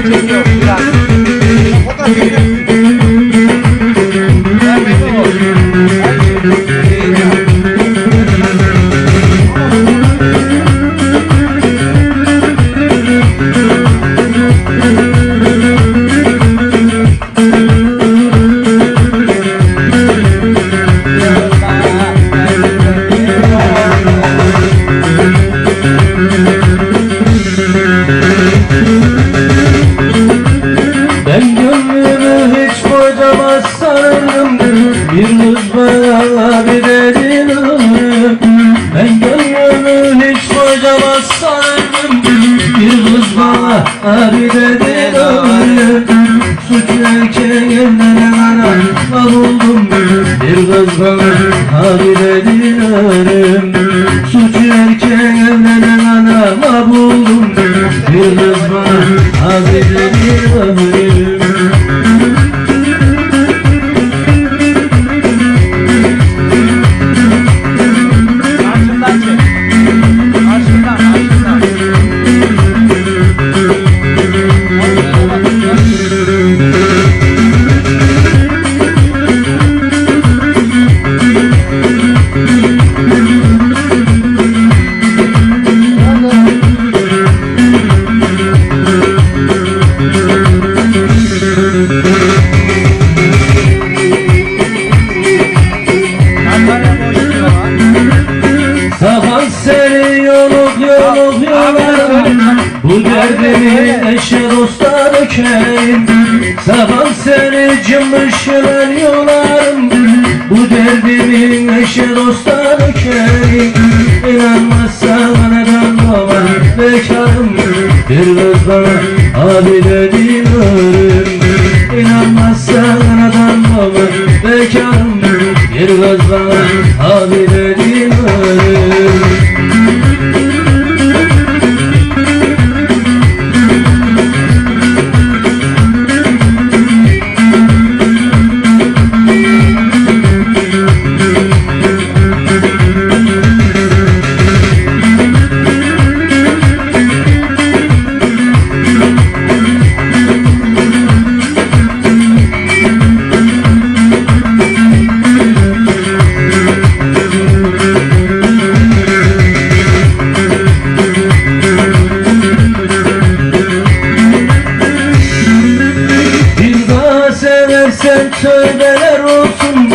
Thank you. Gönlümü hiç kocaman sanırım. Bir kız bana bir ömrüm. Ben gönlümü hiç kocaman sanırım. Bir kız bana bir dedin ömrüm. Suç erken ana buldum Bir kız bana bir dedin ömrüm. Suç erken derdimi eşe dosta dökerim Sabah seni cımbışlar yolarım Bu derdimi eşe dosta dökerim İnanmazsan anadan baba bekarım. Bir kız bana abi dediğim ölüm. İnanmazsan anadan baba bekarım. Bir kız bana seversen tövbeler olsun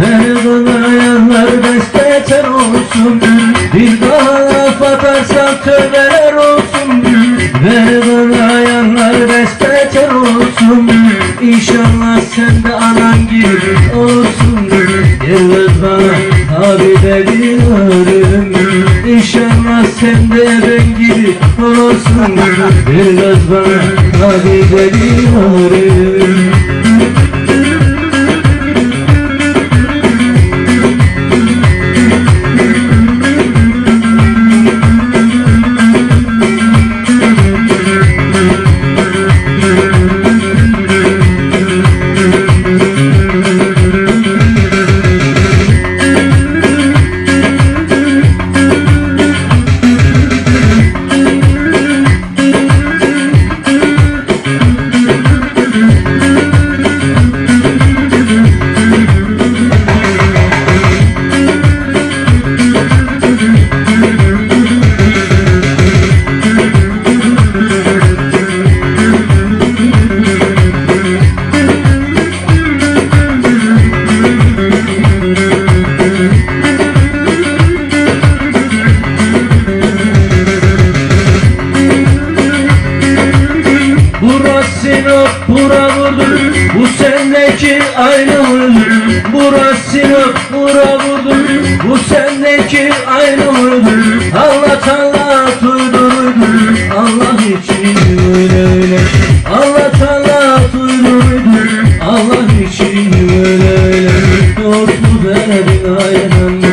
Beni kınayanlar besbeter olsun Bir daha laf atarsan tövbeler olsun Beni kınayanlar besbeter olsun İnşallah sen de anan gibi olsun Yılız bana abi dediğim İnşallah sen de ben gibi olsun kız bana abi dediğim Burası Sinop, bura vurdu Bu sendeki aynı vurdu Burası Sinop, bura vurdu Bu sendeki vurdu Allah Allah uydurdu. Allah için öyle öyle. Allah Allah uydurdu. Allah için öyle öyle. Dostu verin ayran Kızlar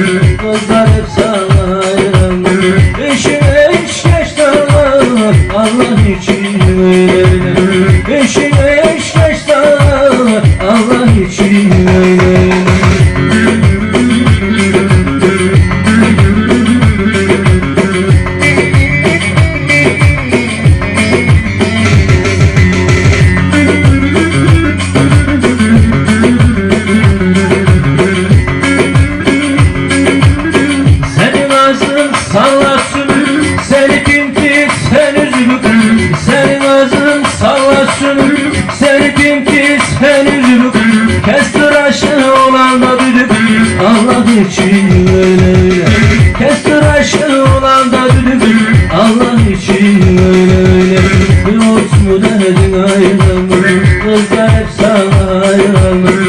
sallasın Seni kim ki sen üzülür Senin ağzın sallasın Seni kim ki sen üzülür Kes tıraşını olan da düdür Allah için öyle. Kes tıraşını olan da düdür Allah için öyle. Bir ot mu denedin ayranı Kızlar hep sana ayranı